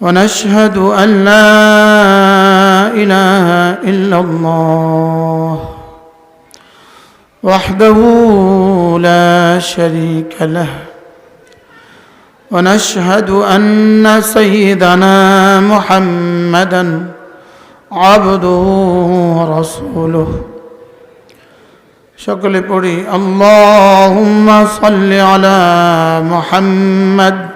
ونشهد أن لا إله إلا الله وحده لا شريك له ونشهد أن سيدنا محمدا عبده ورسوله. شكل بري اللهم صل على محمد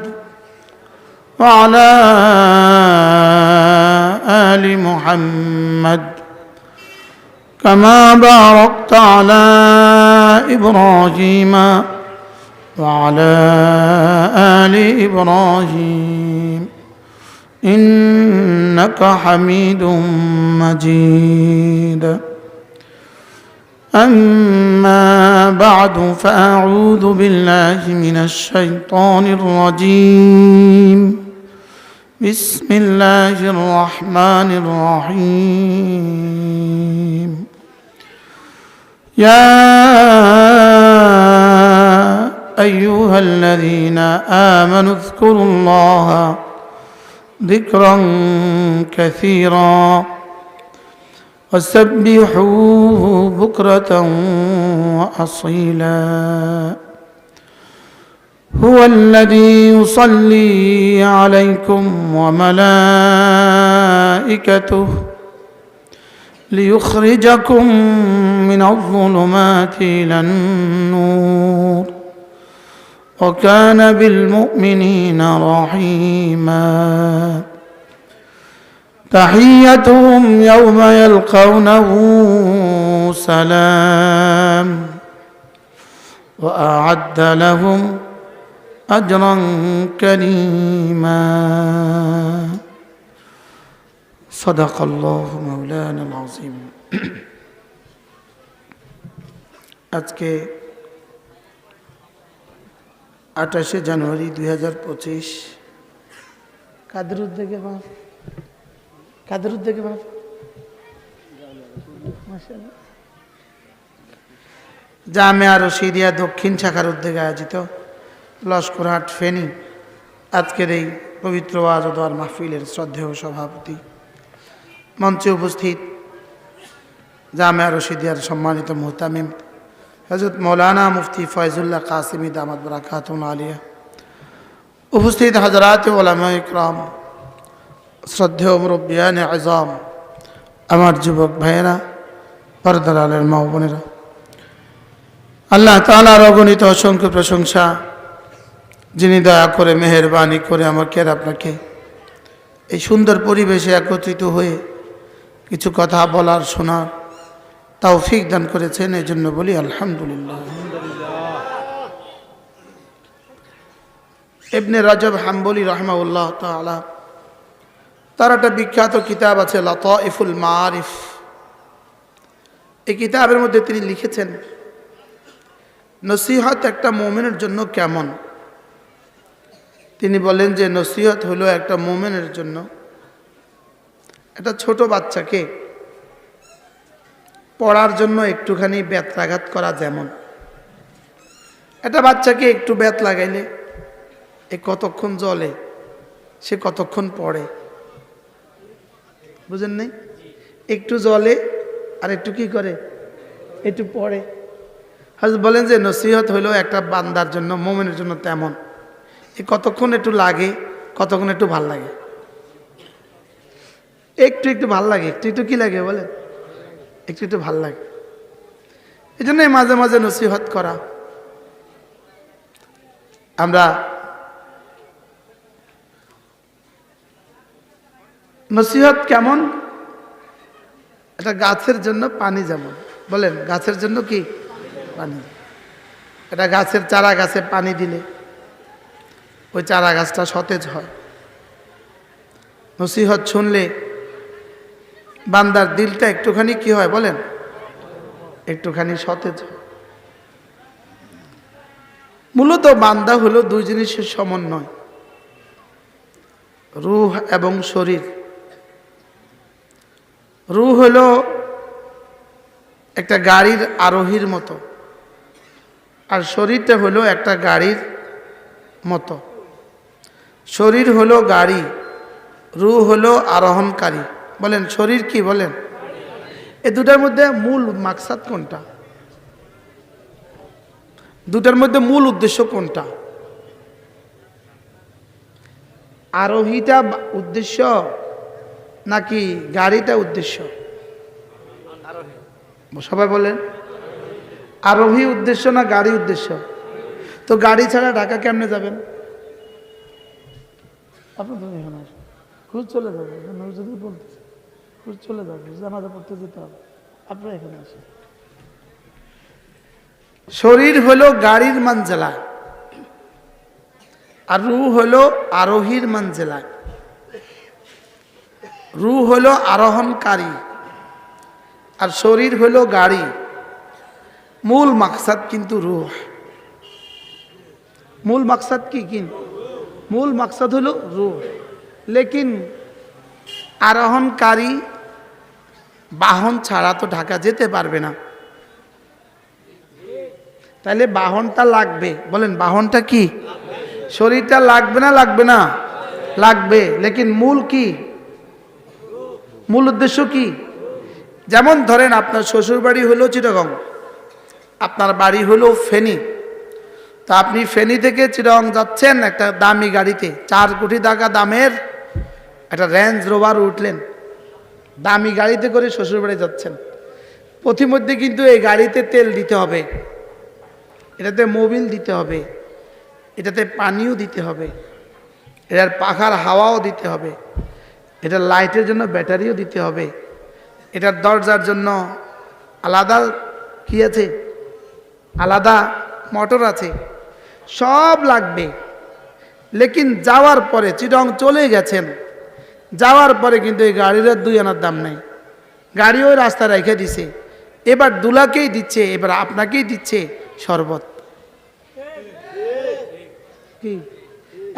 وعلى آل محمد كما باركت على إبراهيم وعلى آل إبراهيم إنك حميد مجيد. أما بعد فأعوذ بالله من الشيطان الرجيم. بسم الله الرحمن الرحيم. يا أيها الذين آمنوا اذكروا الله ذكرا كثيرا وسبحوه بكرة وأصيلا. هو الذي يصلي عليكم وملائكته ليخرجكم من الظلمات إلى النور وكان بالمؤمنين رحيما. تحيتهم يوم يلقونه سلام وأعد لهم اجرا كريما صدق الله مولانا العظيم আজকে আঠাশে জানুয়ারি দুই হাজার পঁচিশ কাদের উদ্যোগে বাপ কাদের উদ্যোগে বাপ জামেয়া রশিদিয়া দক্ষিণ শাখার উদ্যোগে আয়োজিত লস্করহাট ফেনী। আজকের এই পবিত্র আজদার মাহফিলের শ্রদ্ধেয় সভাপতি। মঞ্চে উপস্থিত জামেয়া রশিদিয়ার সম্মানিত মোহতামিম হজরত মৌলানা মুফতি ফয়জুল্লাহ কাসিমি দামাদ বরাকাতুন আলিয়া উপস্থিত হজরাত ওলামা ইকরাম, শ্রদ্ধেয় মুরব্বিয়ান আজম, আমার যুবক ভাইয়েরা পর্দার আলের মা বোনেরা আল্লাহ তালার অগণিত অসংখ্য প্রশংসা যিনি দয়া করে, মেহরবানি করে আমাকে আর আপনাকে এই সুন্দর পরিবেশে একত্রিত হয়ে কিছু কথা বলার, শোনার তাও ফিক দান করেছেন, এই জন্য বলি আলহামদুলিল্লাহ। এবনে রাজব হাম্বলি রহমাউল্লাহ তালা তার একটা বিখ্যাত কিতাব আছে, লতাইফুল মারিফ এই কিতাবের মধ্যে তিনি লিখেছেন, নসিহত একটা মোমেনের জন্য কেমন? তিনি বলেন যে নসিহত হলো একটা মোমেনের জন্য। একটা ছোট বাচ্চাকে পড়ার জন্য একটুখানি ব্যত্রাঘাত করা যেমন। একটা বাচ্চাকে একটু ব্যথ লাগাইলে এ কতক্ষণ জলে সে কতক্ষণ পড়ে? বুঝেন নাই? একটু জলে আর একটু কি করে? একটু পড়ে। হাজ বলেন যে নসিহত হইল একটা বান্দার জন্য, মোমেনের জন্য তেমন। কতক্ষণ একটু লাগে, কতক্ষণ একটু ভালো লাগে? একটু একটু ভালো লাগে, একটু একটু কি লাগে বলেন? একটু একটু ভালো লাগে। এই জন্যই মাঝে মাঝে নসিহত করা। আমরা নসিহত কেমন? এটা গাছের জন্য পানি যেমন। বলেন, গাছের জন্য কি? পানি। এটা গাছের চারা গাছে পানি দিলে। ওই চারা গাছটা সতেজ হয়। নসিহত শুনলে বান্দার দিলটা একটুখানি কি হয় বলেন? একটুখানি সতেজ হয়। মূলত বান্দা হলো দুই জিনিসের সমন্বয়। রুহ এবং শরীর। রু হলো একটা গাড়ির আরোহীর মতো। আর শরীরটা হলো একটা গাড়ির মতো। শরীর হলো গাড়ি রু হলো আরোহণকারী। বলেন, শরীর কি বলেন? এ দুটার মধ্যে মূল মাকসাদ কোনটা? দুটার মধ্যে মূল উদ্দেশ্য কোনটা? আরোহীটা উদ্দেশ্য নাকি গাড়িটা উদ্দেশ্য? সবাই বলেন। আরোহী উদ্দেশ্য না গাড়ি উদ্দেশ্য? তো গাড়ি ছাড়া ঢাকা কেমনে যাবেন? আপনি তো এখানে আসুন খুঁজ চলে যাবে যদি বলতেছে, খুঁজ চলে যাবে, জানাজা পড়তে যেতে হবে। আপনারা এখানে আসুন। শরীর হলো গাড়ির মানজেলা, আর রু হলো আরোহীর মানজেলা। রু হলো আরোহণকারী, আর শরীর হলো গাড়ি। মূল মাকসাদ কিন্তু রুহ। মূল মাকসাদ কি কিন মূল মাকসাদ হলো রুহ। লেকিন আরোহণকারী বাহন ছাড়া তো ঢাকা যেতে পারবে না। তাহলে বাহনটা লাগবে। বলেন, বাহনটা কি? শরীরটা লাগবে না লাগবে না? লাগবে। লেকিন মূল কি? মূল উদ্দেশ্য কি? যেমন ধরেন আপনার শ্বশুর বাড়ি হলো চিটাগং, আপনার বাড়ি হলো ফেনী। তা আপনি ফেনী থেকে চিরং যাচ্ছেন একটা দামি গাড়িতে। চার কোটি টাকা দামের একটা রেঞ্জ রোভার উঠলেন। দামি গাড়িতে করে শ্বশুরবাড়ি যাচ্ছেন। পথিমধ্যে কিন্তু এই গাড়িতে তেল দিতে হবে। এটাতে মোবিল দিতে হবে। এটাতে পানিও দিতে হবে। এটার পাখার হাওয়াও দিতে হবে। এটার লাইটের জন্য ব্যাটারিও দিতে হবে। এটার দরজার জন্য আলাদা কি আছে? আলাদা মোটর আছে, সব লাগবে। লেকিন যাওয়ার পরে চিরং চলে গেছেন। যাওয়ার পরে কিন্তু এই গাড়ির দুই আনার দাম নেই। গাড়ি ওই রাস্তা রেখে দিছে। এবার দুলাকেই দিচ্ছে, এবার আপনাকেই দিচ্ছে শরবত। কি?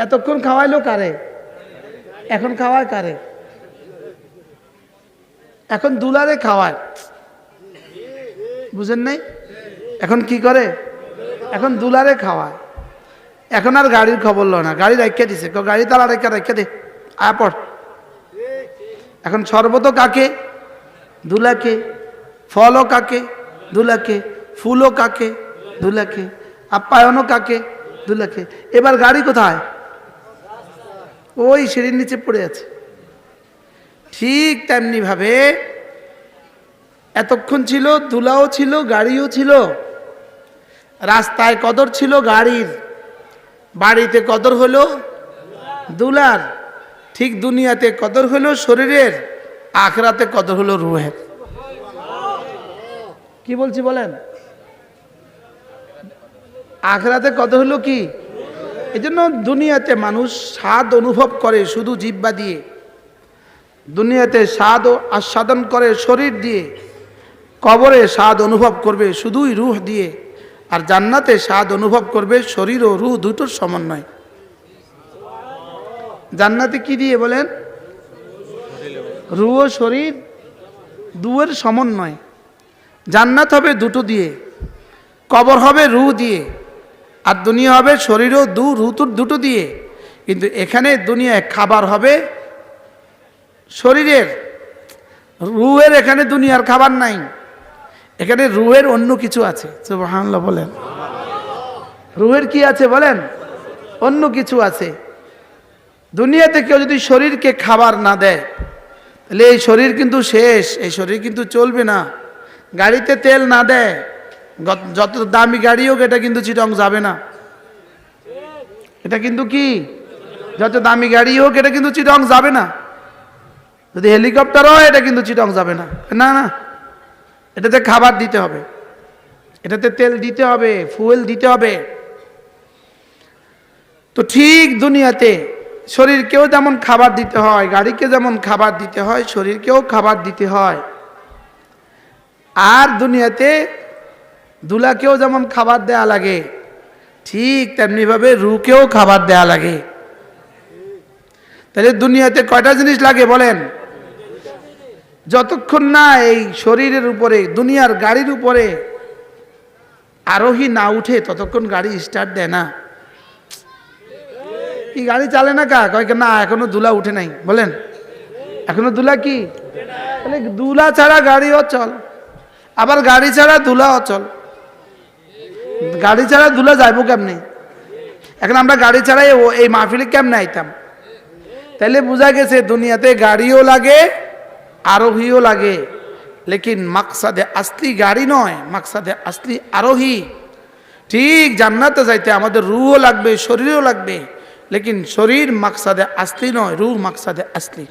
এতক্ষণ খাওয়াইলো কারে? এখন খাওয়ায় কারে? এখন দুলারে খাওয়ায়। বুঝেন নাই? এখন কি করে? এখন দুলারে খাওয়ায়। এখন আর গাড়ির খবর লো না। গাড়ি রেখে দিছে। গাড়ি তালা রেখে রেখে দে। আয় এখন শরবতও কাকে? দুলাকে। ফলও কাকে? দুলাকে। ফুলও কাকে? দুলাকে। আপ্যায়নও কাকে? দুলাকে। এবার গাড়ি কোথায়? ওই সিঁড়ির নিচে পড়ে আছে। ঠিক তেমনি ভাবে এতক্ষণ ছিল, দুলাও ছিল, গাড়িও ছিল। রাস্তায় কদর ছিল গাড়ির। বাড়িতে কদর হলো দুলার। ঠিক দুনিয়াতে কদর হলো শরীরের, আখরাতে কদর হলো রুহের। কি বলছি বলেন? আখরাতে কদর হলো কি? এই জন্য দুনিয়াতে মানুষ স্বাদ অনুভব করে শুধু জিব্বা দিয়ে। দুনিয়াতে স্বাদ ও আস্বাদন করে শরীর দিয়ে। কবরে স্বাদ অনুভব করবে শুধুই রুহ দিয়ে। আর জান্নাতে স্বাদ অনুভব করবে শরীর ও রুহ দুটোর সমন্বয়। জান্নাতে কি দিয়ে বলেন? রু ও শরীর দুয়ের সমন্বয়। জান্নাত হবে দুটো দিয়ে। কবর হবে রু দিয়ে। আর দুনিয়া হবে শরীরও দু রুতুর দুটো দিয়ে। কিন্তু এখানে দুনিয়ায় খাবার হবে শরীরের। রুহের এখানে দুনিয়ার খাবার নাই। এখানে রুহের অন্য কিছু আছে। সুবহানাল্লাহ বলেন। রুহের কি আছে বলেন? অন্য কিছু আছে। দুনিয়াতে কেউ যদি শরীরকে খাবার না দেয়, তাহলে এই শরীর কিন্তু শেষ, এই শরীর কিন্তু চলবে না। গাড়িতে তেল না দেয় যত দামি গাড়ি হোক, এটা কিন্তু চিটং যাবে না। এটা কিন্তু কি? যত দামি গাড়ি হোক, এটা কিন্তু চিটং যাবে না। যদি হেলিকপ্টার হয়, এটা কিন্তু চিটং যাবে না। না না। এটাতে খাবার দিতে হবে, এটাতে তেল দিতে হবে, ফুয়েল দিতে হবে। তো ঠিক দুনিয়াতে শরীরকেও যেমন খাবার দিতে হয়, গাড়িকে যেমন খাবার দিতে হয়, শরীরকেও খাবার দিতে হয়। আর দুনিয়াতে দুলাকেও যেমন খাবার দেয়া লাগে, ঠিক তেমনিভাবে রুকেও খাবার দেয়া লাগে। তাহলে দুনিয়াতে কয়টা জিনিস লাগে বলেন? যতক্ষণ না এই শরীরের উপরে দুনিয়ার গাড়ির উপরে আরোহী না উঠে ততক্ষণ গাড়ি স্টার্ট দেয় না। কি গাড়ি চালে না কা কয় কি, না এখনও দুলা উঠে নাই। বলেন এখনও দুলা কি? তাহলে দুলা ছাড়া গাড়ি অচল আবার গাড়ি ছাড়া দুলা অচল গাড়ি ছাড়া দুলা যাইবো কেমনে? এখন আমরা গাড়ি ছাড়াই এই মাহফিলে কেমনে আইতাম? তাইলে বোঝা গেছে দুনিয়াতে গাড়িও লাগে আরোহীও লাগে। লেকিন মাকসাদে আসলি গাড়ি নয়, মাকসাদে আসলি আরোহী। ঠিক জান্নাতে যাইতে আমাদের রুহও লাগবে, শরীরও লাগবে। লেকিন শরীর মাকসাদে আসলি নয়, রুহ মাকসাদে আসলি।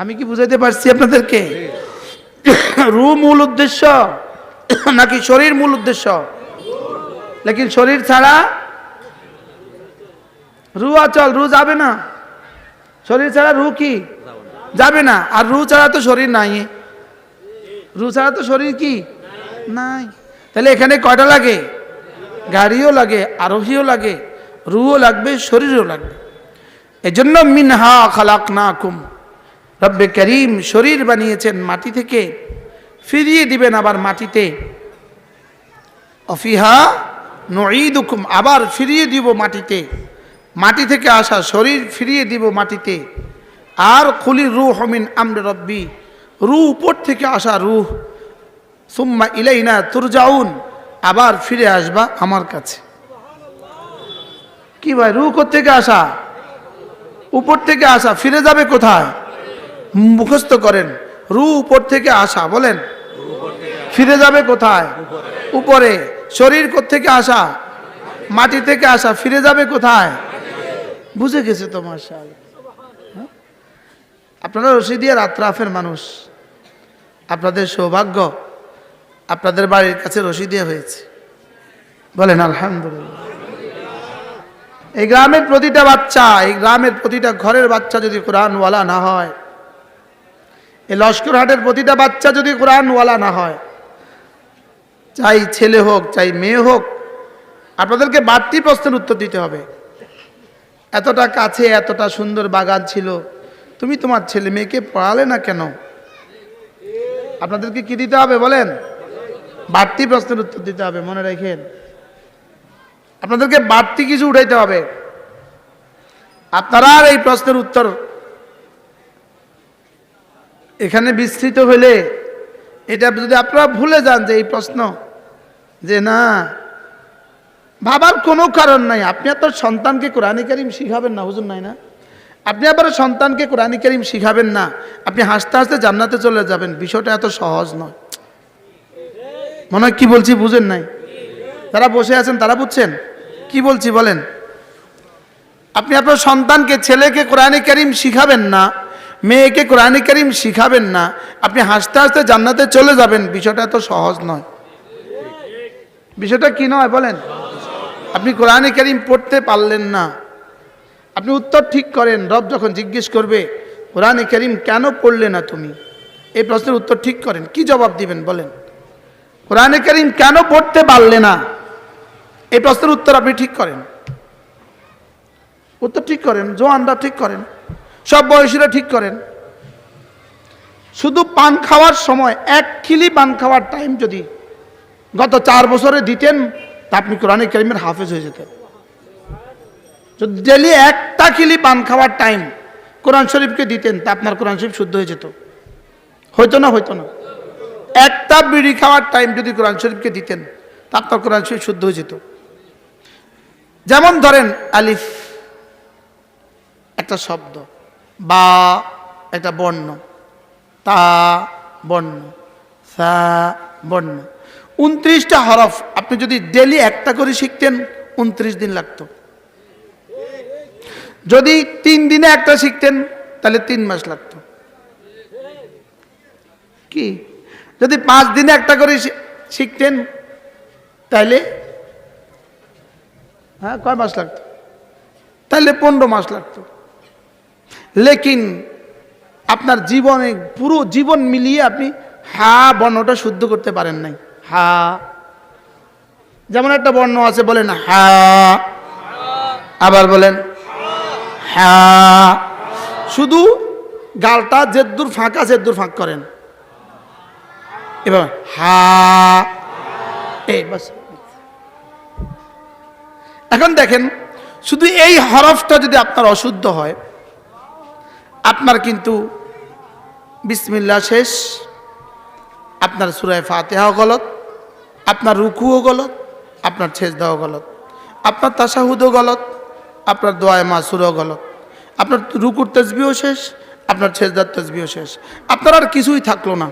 আমি কি বুঝাইতে পারছি আপনাদেরকে? রু মূল উদ্দেশ্য নাকি শরীর মূল উদ্দেশ্য? লেকিন শরীর ছাড়া রু অচল রু যাবে না। শরীর ছাড়া রু কি? যাবে না। আর রু ছাড়া তো শরীর নাই। রু ছাড়া তো শরীর কি? নাই। তাহলে এখানে কয়টা লাগে? গাড়িও লাগে, আরোহীও লাগে রুও লাগবে, শরীরও লাগবে। এজন্য মিনহা খালাক না কুম রব্বে করিম শরীর বানিয়েছেন মাটি থেকে, ফিরিয়ে দিবেন আবার মাটিতে। অফিহা নঈদুকুম, আবার ফিরিয়ে দিব মাটিতে। মাটি থেকে আসা শরীর ফিরিয়ে দিব মাটিতে। আর খুলি রু হমিন আমরে রব্বি। রু উপর থেকে আসা রুহ। সুম্মা ইলাইনা তুরজাউন। আবার ফিরে আসবা আমার কাছে। কি ভাই রু থেকে আসা? উপর থেকে আসা, ফিরে যাবে কোথায়? মুখস্থ করেন রু উপর থেকে আসা, বলেন। ফিরে যাবে কোথায়? উপরে। শরীর থেকে আসা? মাটি থেকে আসা, ফিরে যাবে কোথায়? বুঝে গেছে তোমার মার্শাল আপনারা রশিদিয়া রাত্রাফের মানুষ। আপনাদের সৌভাগ্য আপনাদের বাড়ির কাছে রশিদিয়া হয়েছে। বলেন, আলহামদুলিল্লাহ। এই গ্রামের প্রতিটা বাচ্চা, এই গ্রামের প্রতিটা ঘরের বাচ্চা যদি কোরআনওয়ালা না হয়, এই লস্করহাটের প্রতিটা বাচ্চা যদি কোরআনওয়ালা না হয়, চাই ছেলে হোক, চাই মেয়ে হোক, আপনাদেরকে বাড়তি প্রশ্নের উত্তর দিতে হবে। এতটা কাছে, এতটা সুন্দর বাগান ছিল তুমি তোমার ছেলে মেয়েকে পড়ালে না কেন? আপনাদেরকে কি দিতে হবে বলেন? বাড়তি প্রশ্নের উত্তর দিতে হবে, মনে রাখেন। আপনাদেরকে বাড়তি কিছু উঠাইতে হবে। আপনারা আর এই প্রশ্নের উত্তর এখানে বিস্তৃত হলে এটা যদি আপনারা ভুলে যান যে এই প্রশ্ন, যে না, ভাবার কোনো কারণ নাই। আপনি আপনার সন্তানকে কোরআন করিম শিখাবেন না, হুজুর নাই না? আপনি আবার সন্তানকে কোরআন করিম শিখাবেন না, আপনি হাসতে হাসতে জান্নাতে চলে যাবেন। বিষয়টা এত সহজ নয়। মনে হয় কি বলছি বুঝেন নাই? যারা বসে আছেন তারা বুঝছেন? কি বলছি বলেন? আপনি আপনার সন্তানকে, ছেলেকে কোরআনে করিম শিখাবেন না, মেয়েকে কোরআনে করিম শিখাবেন না, আপনি হাসতে হাসতে জান্নাতে চলে যাবেন। বিষয়টা এত সহজ নয়। বিষয়টা কি নয় বলেন? আপনি কোরআনে করিম পড়তে পারলেন না। আপনি উত্তর ঠিক করেন, রব যখন জিজ্ঞেস করবে, কোরআনে করিম কেন পড়লে না তুমি? এই প্রশ্নের উত্তর ঠিক করেন। কি জবাব দিবেন বলেন? কোরআনে করিম কেন পড়তে পারলে না? এই প্রশ্নের উত্তর আপনি ঠিক করেন। উত্তর ঠিক করেন, জোয়ানরা ঠিক করেন, সব বয়সীরা ঠিক করেন। শুধু পান খাওয়ার সময়, এক খিলি পান খাওয়ার টাইম যদি গত চার বছরে দিতেন, তা আপনি কোরআনে করিমের হাফেজ হয়ে যেতেন। যদি ডেলি একটা খিলি পান খাওয়ার টাইম কোরআন শরীফকে দিতেন, তা আপনার কোরআন শরীফ শুদ্ধ হয়ে যেত। হইতো না হইতো না। একটা বিড়ি খাওয়ার টাইম যদি কোরআন শরীফকে দিতেন, তা আপনার কোরআন শরীফ শুদ্ধ হয়ে যেত। যেমন ধরেন আলিফ, একটা শব্দ, বা একটা বর্ণ, তা বর্ণ, সা বর্ণ। উনত্রিশটা হরফ আপনি যদি ডেলি একটা করে শিখতেন, উনত্রিশ দিন লাগতো। যদি তিন দিনে একটা শিখতেন, তাহলে তিন মাস লাগতো। কি? যদি পাঁচ দিনে একটা করে শিখতেন, তাহলে হ্যাঁ কয় মাস লাগতো? তাহলে পনেরো মাস লাগতো। লেকিন আপনার জীবনে পুরো জীবন মিলিয়ে আপনি হা বর্ণটা শুদ্ধ করতে পারেন নাই। হা। যেমন একটা বর্ণ আছে, বলেন হা। আবার বলেন হা শুধু গালটা জেদ্দুর ফাঁকা, জেদ্দুর ফাঁক করেন। এবার হা এই বাস। এখন দেখেন, শুধু এই হরফটা যদি আপনার অশুদ্ধ হয়, আপনার কিন্তু বিসমিল্লা শেষ, আপনার সুরায় ফাতেহাও গলত, আপনার রুকুও গলত, আপনার ছেজ দেওয়া গলত, আপনার তাসাহুদও গলত আপনার দোয়ায় মাসুরও গলত আপনার রুকুর তসবিও শেষ, আপনার ছেজদার তসবিও শেষ। আপনার আর কিছুই থাকল না।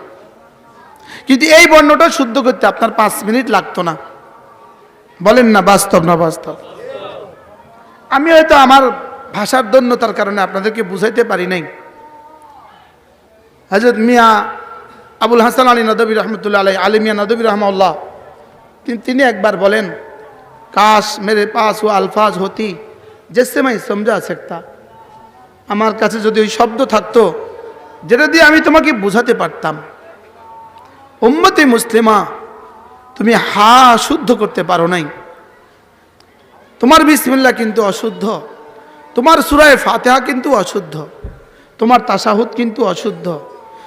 কিন্তু এই বর্ণটা শুদ্ধ করতে আপনার পাঁচ মিনিট লাগতো না। বলেন না, বাস্তব না বাস্তব? আমি হয়তো আমার ভাষার দন্যতার কারণে আপনাদেরকে বুঝাইতে পারি নাই। হজরত মিয়া আবুল হাসান আলী নদবী রহমতুল্লাহ আলাই আলী মিয়া নদবী রহমাল্লাহ তিনি একবার বলেন, কাশ মেরে পাস ও আলফাজ হতি। জেসেমাই সমঝা সেকতা আমার কাছে যদি ওই শব্দ থাকতো, যেটা দিয়ে আমি তোমাকে বোঝাতে পারতাম। উম্মতে মুসলিমা, তুমি হা শুদ্ধ করতে পারো নাই। তোমার বিসমিল্লা কিন্তু অশুদ্ধ। তোমার সুরায় ফাতেহা কিন্তু অশুদ্ধ। তোমার তাসাহুদ কিন্তু অশুদ্ধ।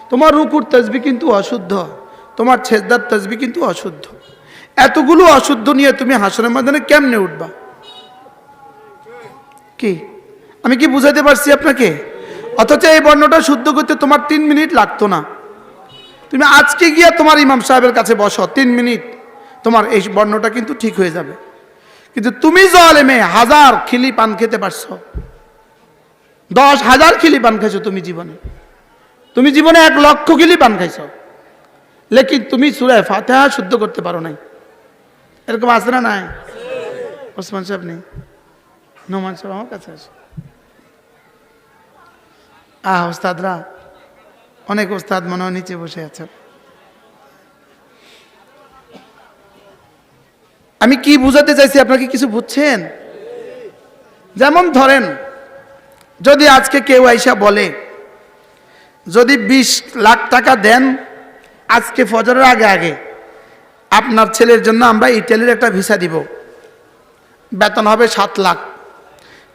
তোমার রুকুর তসবি কিন্তু অশুদ্ধ। তোমার ছেজদার তসবি কিন্তু অশুদ্ধ। এতগুলো অশুদ্ধ নিয়ে তুমি হাসনের মাধ্যমে কেমনে উঠবা? কি? আমি কি বুঝাতে পারছি আপনাকে? অথচ এই বর্ণটা শুদ্ধ করতে তোমার তিন মিনিট লাগতো না। তুমি আজকে গিয়া তোমার ইমাম সাহেবের কাছে বসো, তিন মিনিট। তোমার এই বর্ণটা কিন্তু ঠিক হয়ে যাবে। কিন্তু তুমি জলেমে হাজার খিলি পান খেতে পারছ। দশ হাজার খিলি পান খাইছো তুমি জীবনে। তুমি জীবনে এক লক্ষ খিলি পান খাইছো। লেকিন তুমি সুরায় ফাতেহা শুদ্ধ করতে পারো নাই। এরকম আছে না নাই? ওসমান সাহেব নেই। নোমান সাহেব আমার কাছে আছে আহ ওস্তাদরা অনেক ওস্তাদ মনে হয় নিচে বসে আছেন আমি কি বুঝাতে চাইছি আপনাকে কিছু বুঝছেন? যেমন ধরেন, যদি আজকে কেউ আইসা বলে, যদি বিশ লাখ টাকা দেন, আজকে ফজরের আগে আগে, আপনার ছেলের জন্য আমরা ইটালির একটা ভিসা দিব। বেতন হবে সাত লাখ।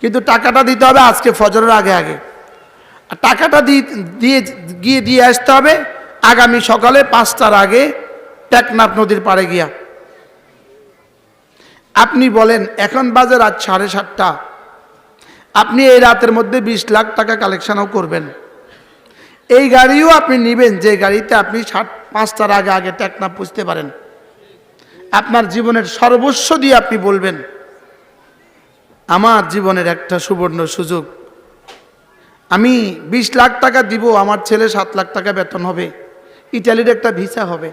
কিন্তু টাকাটা দিতে হবে আজকে ফজরের আগে আগে। টাকাটা দিয়ে দিয়ে, গিয়ে দিয়ে আসতে হবে আগামী সকালে পাঁচটার আগে টেকনাফ নদীর পাড়ে গিয়া। আপনি বলেন, এখন বাজে রাত সাড়ে সাতটা। আপনি এই রাতের মধ্যে বিশ লাখ টাকা কালেকশনও করবেন। এই গাড়িও আপনি নেবেন, যে গাড়িতে আপনি ষাট পাঁচটার আগে আগে টেকনাফ পুষতে পারেন। আপনার জীবনের সর্বস্ব দিয়ে আপনি বলবেন। আমার জীবনের একটা সুবর্ণ সুযোগ। আমি বিশ লাখ টাকা দিব, আমার ছেলে সাত লাখ টাকা বেতন হবে। ইটালির একটা ভিসা হবে।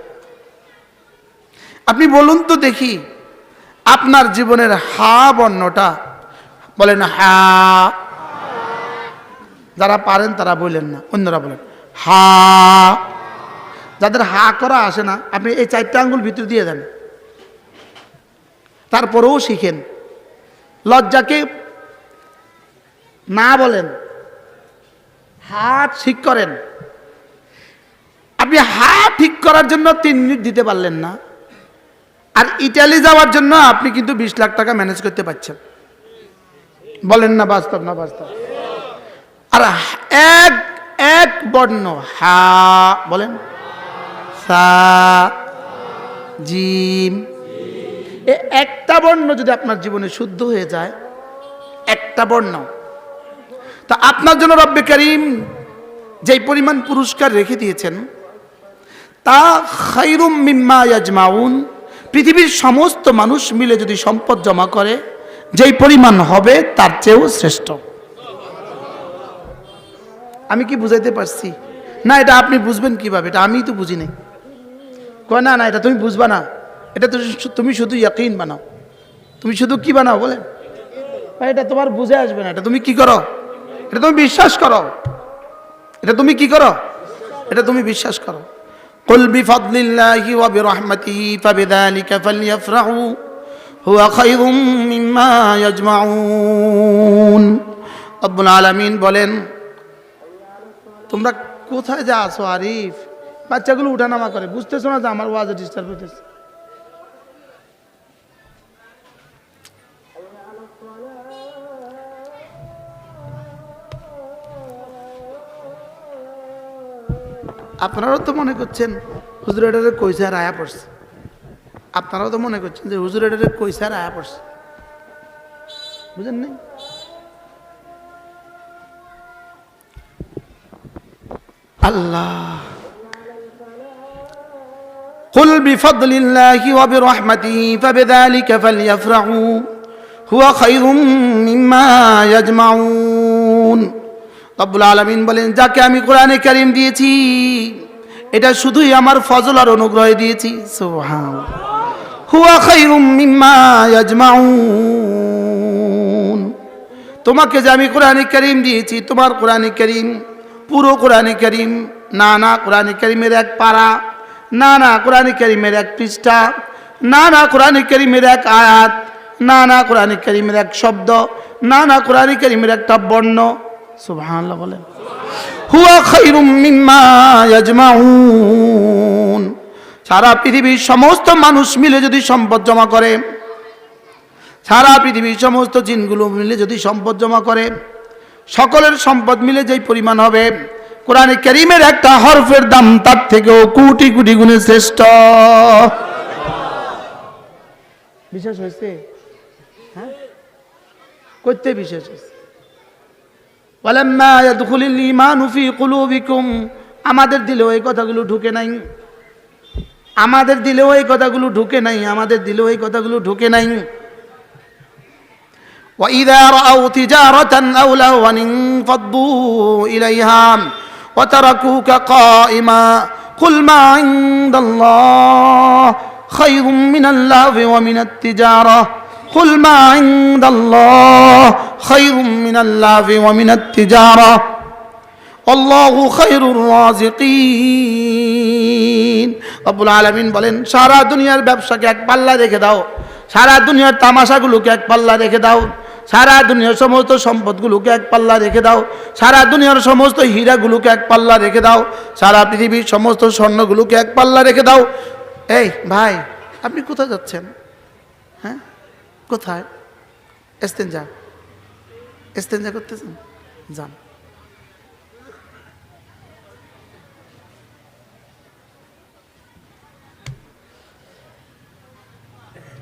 আপনি বলুন তো দেখি, আপনার জীবনের হা বর্ণটা, বলেন হা। যারা পারেন তারা বললেন না, অন্যরা বলেন, হা। যাদের হা করা আসে না, আপনি এই চারটা আঙ্গুল ভিতর দিয়ে দেন। তারপরেও শিখেন। লজ্জাকে না বলেন, হাত ঠিক করেন। আপনি হাত ঠিক করার জন্য তিন মিনিট দিতে পারলেন না। আর ইটালি যাওয়ার জন্য আপনি কিন্তু বিশ লাখ টাকা ম্যানেজ করতে পারছেন। বলেন না, বাস্তব না বাস্তব? আর এক এক বর্ণ, হা, বলেন? সা, জিম এ একটা বর্ণ যদি আপনার জীবনে শুদ্ধ হয়ে যায়, একটা বর্ণ। তা আপনার জন্য রব্বে করিম যেই পরিমাণ পুরস্কার রেখে দিয়েছেন, তা খাইরুম মিম্মা ইয়াজমাউন, পৃথিবীর সমস্ত মানুষ মিলে যদি সম্পদ জমা করে, যেই পরিমাণ হবে তার চেয়েও শ্রেষ্ঠ। আমি কি বুঝাইতে পারছি? না, এটা আপনি বুঝবেন কীভাবে? এটা আমি তো বুঝি নাই কয়, না না, এটা তুমি বুঝবা না। এটা তো শু- তুমি শুধু ইয়াকিন বানাও তুমি শুধু কি বানাও বলে ভাই, এটা তোমার বুঝে আসবে না এটা তুমি কি করো এটা তুমি বিশ্বাস করো এটা তুমি কি করো এটা তুমি বিশ্বাস করো قل بفضل الله وبرحمته فبذلك فليفرحوا هو خير مما يجمعون رب العالمين বলেন তোমরা কোথায় যা আছো আরিফ বাচ্চাগুলো উঠানামা করে বুঝতেছো না যে আমার ওয়াজে ডিস্টার্ব হইতেছে আপনারাও তো মনে করছেন হুজুর এটারে কইসা আর আয়া পড়ছে আপনারাও তো মনে করছেন যে হুজুর এটারে কইসা আর আয়া পড়ছে বুঝেন নাই আল্লাহ قل بفضل الله وبرحمته فبذلك فليفرحوا هو خير مما يجمعون রব্বুল আলমিন বলেন, যাকে আমি কোরআনে কারিম দিয়েছি, এটা শুধুই আমার ফজল আর অনুগ্রহে দিয়েছি। তোমাকে যে আমি কোরআনে কারিম দিয়েছি, তোমার কোরআনে করিম, পুরো কোরআনে করিম না না কোরআনে কারিমের এক পারা না না কোরআনে কারিমের এক পৃষ্ঠা না না কোরআনে কারিমের এক আয়াত না না কোরআনে কারিমের এক শব্দ না না কোরআনে কারিমের একটা বর্ণ বলেন। হুয়া মিম্মা ইয়াজমাউন। সারা পৃথিবীর সমস্ত মানুষ মিলে যদি সম্পদ জমা করে সারা পৃথিবীর সমস্ত জিনগুলো মিলে যদি সম্পদ জমা করে সকলের সম্পদ মিলে যেই পরিমাণ হবে কোরআনে করিমের একটা হরফের দাম তার থেকেও কোটি কোটি গুণে শ্রেষ্ঠ। বিশেষ হয়েছে? হ্যাঁ? করতে বিশেষ হয়েছে। ওয়ালাম্মা ইয়াদখুলুল ঈমানু ফি কুলুবিকুম আমাদের দিলেও এই কথাগুলো ঢুকে নাই আমাদের দিলেও এই কথাগুলো ঢুকে নাই আমাদের দিলেও এই কথাগুলো ঢুকে নাই وإذا رأوا تجارة أو لهوا انفضوا إليها وتركوك قائما قل ما عند الله خير من اللهو ومن التجارة قل ما عند الله خير من اللهو ومن التجارة والله خير الرازقين রব্বুল আলামিন বলেন সারা দুনিয়ার ব্যবসাকে এক পাল্লা রেখে দাও সারা দুনিয়ার তামাশাগুলোকে এক পাল্লা রেখে দাও সারা দুনিয়ার সমস্ত সম্পদগুলোকে এক পাল্লা রেখে দাও সারা দুনিয়ার সমস্ত হীরাগুলোকে এক পাল্লা রেখে দাও সারা পৃথিবীর সমস্ত স্বর্ণগুলোকে এক পাল্লা রেখে দাও এই ভাই আপনি কোথায় যাচ্ছেন হ্যাঁ কোথায়? এস্তেঞ্জা এস্তেঞ্জা করতেছেন? যান।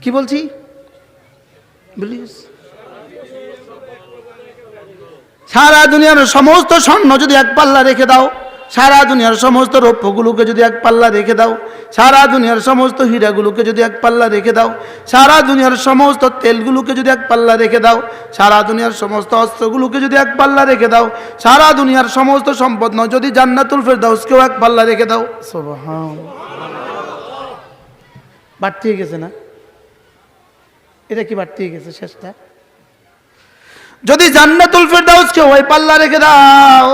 কি বলছি? প্লিজ সারা দুনিয়ার সমস্ত স্বর্ণ যদি এক পাল্লা রেখে দাও সারা দুনিয়ার সমস্ত রৌপ্যগুলোকে যদি এক পাল্লা রেখে দাও, সারা দুনিয়ার সমস্ত হীরাগুলোকে যদি এক পাল্লা রেখে দাও, সারা দুনিয়ার সমস্ত তেলগুলোকে যদি এক পাল্লা রেখে দাও, সারা দুনিয়ার সমস্ত অস্ত্রগুলোকে যদি এক পাল্লা রেখে দাও, সারা দুনিয়ার সমস্ত সম্পদ নয়, যদি জান্নাতুল ফেরদাউসকেও এক পাল্লা রেখে দাও। বাড়তি গেছে না? এটা কি বাড়তি গেছে শেষটা? যদি জান্নাতুল ফের ফেরদাউসকে ওই পাল্লা রেখে দাও।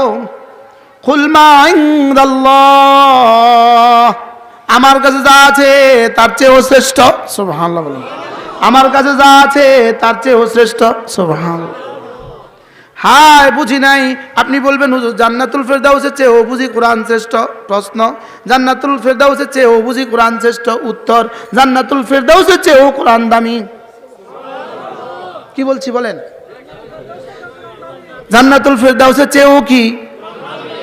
আমার কাছে যা আছে, তার চেয়েও শ্রেষ্ঠ। বলুন। আমার কাছে যা আছে, তার চেয়েও শ্রেষ্ঠ। সুবহানাল্লাহ। হায়, বুঝি নাই। আপনি বলবেন, হুজুর, জান্নাতুল ফেরদাউসের চেয়ে ও বুঝি কোরআন শ্রেষ্ঠ? প্রশ্ন। জান্নাতুল ফেরদাউসের চেয়ে ও বুঝি কোরআন শ্রেষ্ঠ? উত্তর। জান্নাতুল ফেরদাউসের চেয়ে ও কোরআন দামি। কি বলছি বলেন? জান্নাতুল ফেরদাউসের চেয়েও কি?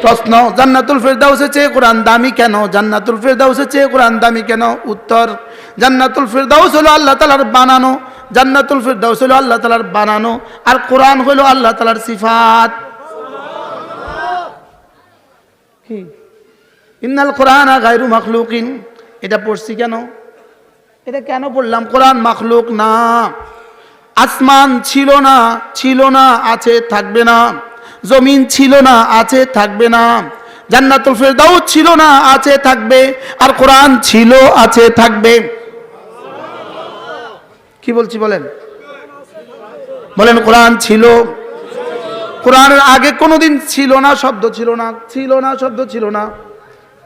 প্রশ্ন, জান্নাতুল ফেরদাউসের চেয়ে কোরআন দামি কেন? জান্নাতুল ফেরদাউসের চেয়ে কোরআন দামি কেন? উত্তর, জান্নাতুল ফেরদাউস হলো আল্লাহ তালার বানানো। জান্নাতুল ফেরদাউস হলো আল্লাহ তালার বানানো। আর কোরআন হলো আল্লাহ তালার সিফাত। ইন্নাল কোরআন গায়রু মাখলুকিন। এটা পড়ছি কেন? এটা কেন পড়লাম? কোরআন মাখলুক না। আসমান ছিল না ছিল না, আছে, থাকবে না। জমিন ছিল না, আছে, থাকবে না। জান্নাতুল ফেরদাউস ছিল না, আছে, থাকবে। আর কোরআন ছিল, আছে, থাকবে। কি বলছি বলেন? বলেন, কোরআন ছিল। কোরআনের আগে কোনোদিন ছিল না, শব্দ ছিল না ছিল না, শব্দ ছিল না।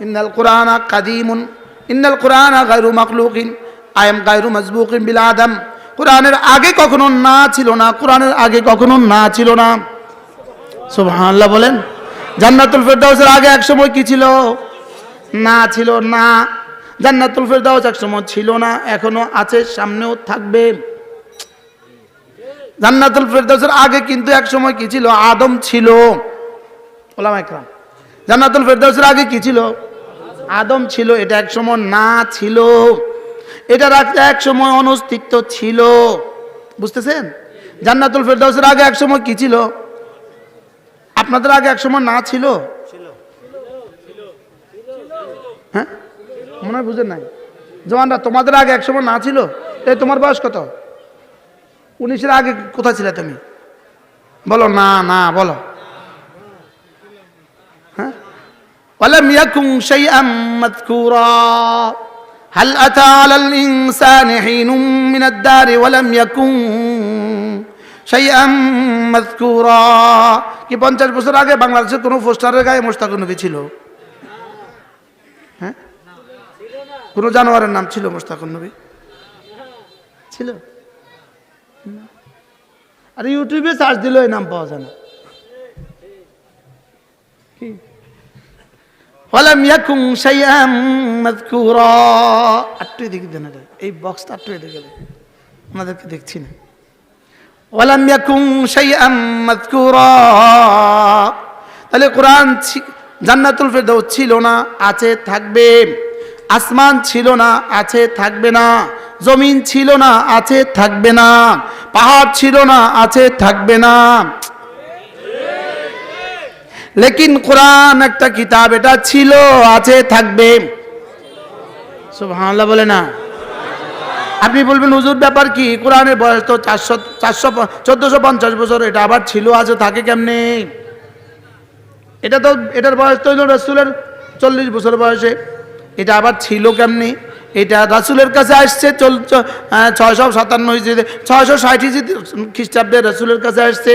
ইন্নাল কোরআন কাদিমুন, ইন্নাল কোরআন গায়রু মাকলুকিন আই এম গায়রু মজবুকিন বিল আদম। কোরআনের আগে কখনো না ছিল না, কোরআনের আগে কখনো না ছিল না। সুবহানাল্লাহ বলেন, জান্নাতুল ফেরদাউসের আগে এক সময় কি ছিল? না ছিল না। জান্নাতুল ফেরদাউস এক সময় ছিল না, এখনও আছে, সামনেও থাকবে। জান্নাতুল ফেরদাউসের আগে কিন্তু এক সময় কি ছিল? আদম ছিল। ওলামা একরাম, জান্নাতুল ফেরদাউসের আগে কি ছিল? আদম ছিল, এটা এক সময় না ছিল। এটা এক সময় অনস্তিত্ব ছিল। বুঝতেছেন? জান্নাতুল ফেরদাউসের আগে এক সময় কি ছিল? আপনাদের আগে এক সময় না ছিল হ্যাঁ মনে হয় বুঝেন নাই জওয়ানরা তোমাদের আগে এক সময় না ছিল এই তোমার বয়স কত উনিশের আগে কোথায় ছিলে তুমি বলো না না বলো হ্যাঁ ولم يكن شيئا مذكورا هل أتى على الإنسان حين من الدار ولم يكن শাইয়াম মাযকুরা। কি পঞ্চাশ বছর আগে বাংলাদেশের কোনো পোস্টারের গায়ে মোস্তাক নবী ছিল? হ্যাঁ? কোনো জানোয়ারের নাম ছিল মোস্তাক নবী? ছিল? আর ইউটিউবে সার্চ দিলেও এই নাম পাওয়া যায় না। ফলাম ইয়াকুম শাইয়াম মাযকুরা। আটটু দেখি এই বক্সটা আটটু দেখে আমাদেরকে দেখছি না। ওয়ালাম ইয়াকুম শাইআম মাযকুরা। তাহলে কোরআন জান্নাতুল ফেরদাউস ছিল না, আছে, থাকবে। আসমান ছিল না, আছে, থাকবে না। জমিন ছিল না, আছে, থাকবে না। পাহাড় ছিল না, আছে, থাকবে না। লেকিন কোরআন একটা কিতাব, এটা ছিল, আছে, থাকবে। সব সুবহানাল্লাহ বলে না। আপনি বলবেন, হুজুর, ব্যাপার কি? কোরআনের বয়স তো চারশো চারশো চোদ্দশো পঞ্চাশ বছর, এটা আবার ছিল আছে থাকে কেমনে? এটা তো, এটার বয়স তো রসুলের চল্লিশ বছর বয়সে। এটা আবার ছিল কেমনি? এটা রাসুলের কাছে আসছে, চল ছয়শো সাতান্ন হিসেবে ছয়শো ষাট হিসেবে খ্রিস্টাব্দে রসুলের কাছে আসছে।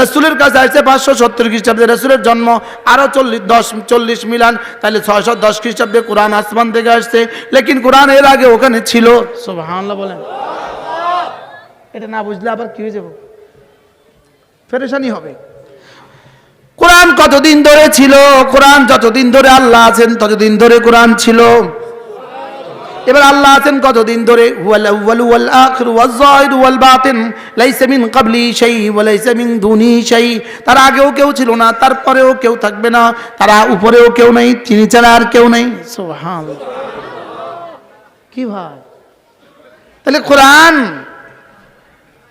রসুলের কাছে আসছে পাঁচশো সত্তর খ্রিস্টাব্দে। রসুলের জন্ম আরও চল্লিশ, দশ, চল্লিশ মিলান, তাহলে ছয়শো দশ খ্রিস্টাব্দে কোরআন আসমান থেকে আসছে। লেকিন কোরআন এর আগে ওখানে ছিল। সুবহানাল্লাহ বলেন। এটা না বুঝলে আবার কি হয়ে যাব? ফেরেশানি হবে। কোরআন কতদিন ধরে ছিল? কোরআন যতদিন ধরে আল্লাহ আছেন ততদিন ধরে কোরআন ছিল। এবার আল্লাহ আছেন কতদিন ধরে? তার আগেও কেউ ছিল না, তারপরেও কেউ থাকবে না। তারা উপরেও কেউ নেই, তিনি ছাড়া আর কেউ নেই। কি ভাই? তাহলে কোরআন,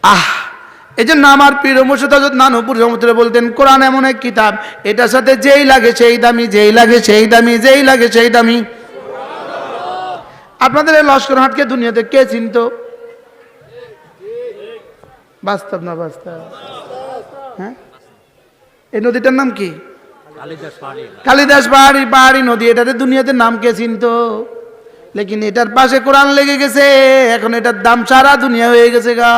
আহ এই জন্য আমার প্রিয় মুর্শিদ হযরত নানুপুর সমুদ্রে বলতেন, কোরআন এমন এক কিতাব, এটার সাথে যেই লাগে সেই দামি, যেই লাগে সেই দামি, যেই লাগে সেই দামি। আপনাদের এই লস্কর হাটকে দুনিয়াতে কে চিনত? বাস্তব না বাস্তব? হ্যাঁ? এই নদীটার নাম কি? কালিদাস পাহাড়ি। পাহাড়ি নদী এটাতে দুনিয়াতে নাম কে চিনত? লেকিন এটার পাশে কোরআন লেগে গেছে এখন এটার দাম সারা দুনিয়া হয়ে গেছে গা।